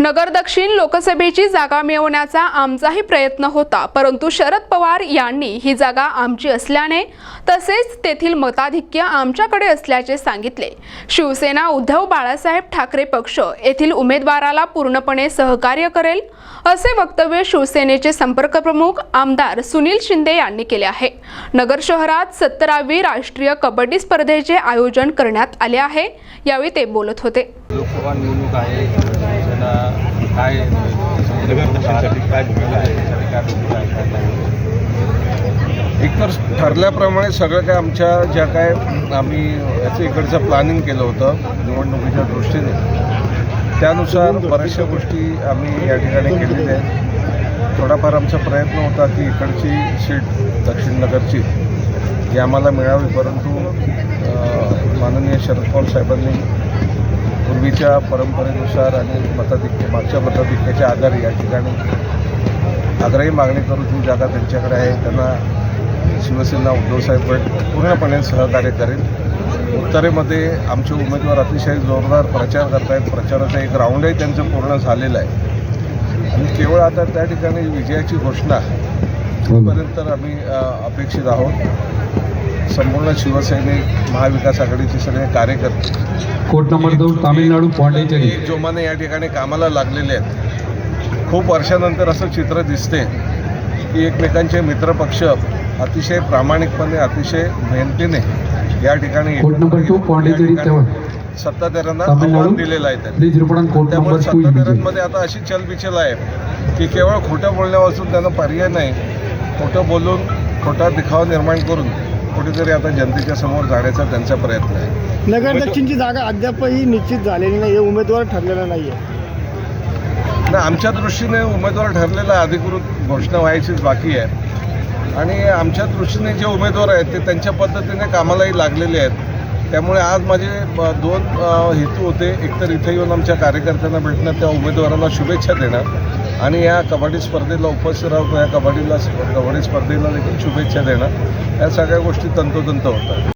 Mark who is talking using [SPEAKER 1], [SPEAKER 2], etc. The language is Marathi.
[SPEAKER 1] नगर दक्षिण लोकसभेची जागा मिळवण्याचा आमचाही प्रयत्न होता परंतु शरद पवार यांनी ही जागा आमची असल्याने तसेच तेथील मताधिक्य आमच्याकडे असल्याचे सांगितले. शिवसेना उद्धव बाळासाहेब ठाकरे पक्ष येथील उमेदवाराला पूर्णपणे सहकार्य करेल असे वक्तव्य शिवसेनेचे संपर्क प्रमुख आमदार सुनील शिंदे यांनी केले आहे. नगर शहरात सत्तरावी राष्ट्रीय कबड्डी स्पर्धेचे आयोजन करण्यात आले आहे यावेळी ते बोलत होते.
[SPEAKER 2] लोकसभा निवडणूक आहे. नगर काय भूमिका आहे? काय भूमिका आहे? काय नाही?
[SPEAKER 3] एकतर ठरल्याप्रमाणे सगळं काय आमच्या ज्या काय आम्ही याचं इकडचं प्लॅनिंग केलं होतं निवडणुकीच्या दृष्टीने. त्यानुसार बऱ्याचशा गोष्टी आम्ही या ठिकाणी केलेल्या आहेत. थोडाफार आमचा प्रयत्न होता की इकडची सीट दक्षिण नगरची ही आम्हाला मिळावी परंतु माननीय शरद पवार साहेबांनी पूर्वीच्या परंपरेनुसार आणि मताधिक्य मागच्या मताधिक्याच्या आधारे या ठिकाणी आग्रही मागणी करून ही जागा त्यांच्याकडे आहे. त्यांना शिवसेना उद्धवसाहेब गट पूर्णपणे सहकार्य करेल. उत्तरेमध्ये आमचे उमेदवार अतिशय जोरदार प्रचार करत आहेत प्रचाराचं एक राऊंडही त्यांचं पूर्ण झालेलं आहे. आणि केवळ आता त्या ठिकाणी विजयाची घोषणा होईपर्यंत आम्ही अ, अपेक्षित आहोत. संपूर्ण शिवसैनिक महाविकास आघाडीचे सगळे कार्यकर्ते.
[SPEAKER 4] कोट नंबर दो तामिळनाडू पॉंडिचेरी.
[SPEAKER 3] एक जोमाने या ठिकाणी कामाला लागलेले आहेत. खूप वर्षानंतर असं चित्र दिसते की एकमेकांचे मित्रपक्ष अतिशय प्रामाणिकपणे अतिशय मेहनतीने या ठिकाणी सत्ताधाऱ्यांना आव्हान दिलेलं आहे त्यामुळे सत्ताधाऱ्यांमध्ये आता अशी चलबिचल आहे की केवळ खोटं बोलण्यापासून त्यांना पर्याय नाही. खोटं बोलून खोटा दिखावा निर्माण करून कुठेतरी आता जनतेच्या समोर जाण्याचा त्यांचा प्रयत्न आहे.
[SPEAKER 5] नगर दक्षिणची जागा अद्यापही निश्चित झालेली नाही उमेदवार ठरलेला नाहीये.
[SPEAKER 3] नाही आमच्या दृष्टीने उमेदवार ठरलेला अधिकृत घोषणा व्हायचीच बाकी आहे. आणि आमच्या दृष्टीने जे उमेदवार आहेत ते त्यांच्या पद्धतीने कामालाही लागलेले आहेत. त्यामुळे आज माझे दोन हेतू होते. एकतर इथे येऊन आमच्या कार्यकर्त्यांना भेटणं त्या उमेदवाराला शुभेच्छा देणं. आणि या कबड्डी स्पर्धेला उपस्थित राहून या कबड्डीला कबड्डी स्पर्धेला देखील शुभेच्छा देणं या सगळ्या गोष्टी तंतोतंत होतात.